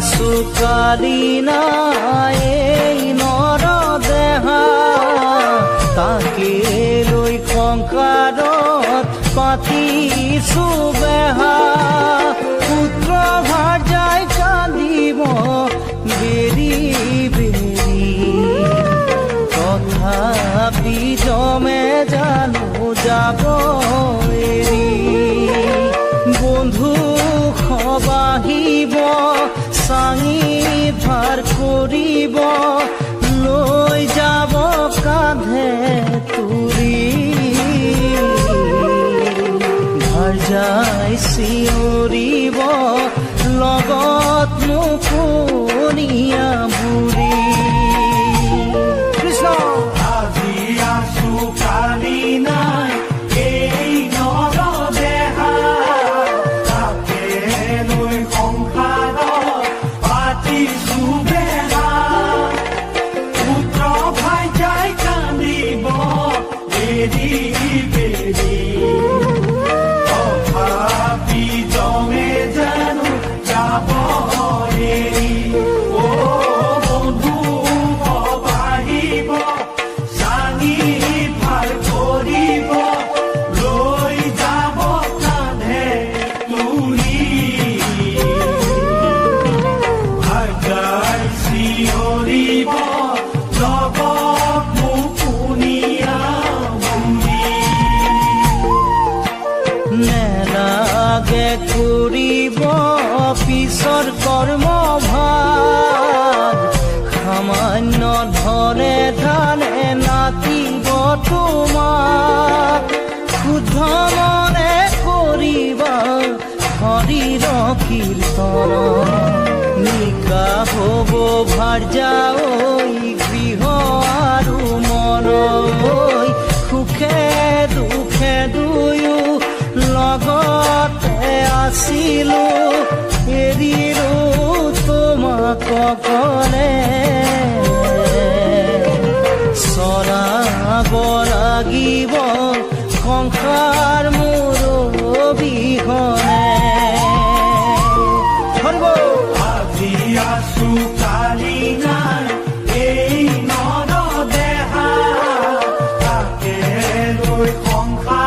কালি নাই এই নৰ দেহা তাকে লৈ সংসাৰত পাতিছো বেহা পুত্ৰ ভাজাই কান্দিব বেৰি বেৰি তথাপি জমে জানো যাব ভাৰ কৰিব লৈ যাব কান্ধে তুৰি যাই চিঞৰিব লগত মুকুনীয়া বেৰি বেৰি তথাপি জমে জানো যাব এৰি অ বন্ধু সবাহিব চাঙি ভালো কৰিব লৈ যাব কান্ধে নেলাগে কৰিব পিছৰ কৰ্ম ভাগ সামান্য ধনে ধানে নাতিব তোমাক শুদ্ধ মনে কৰিবা হৰিৰ কীৰ্তন নিকা হ'ব ভাৰ্যা ঐ লগতে আছিলো এৰিলো তোমাক কলে চৰাব লাগিব সংসাৰ মোৰ অবিহনে এই নদ দেহা তাকে লৈ সংসাৰ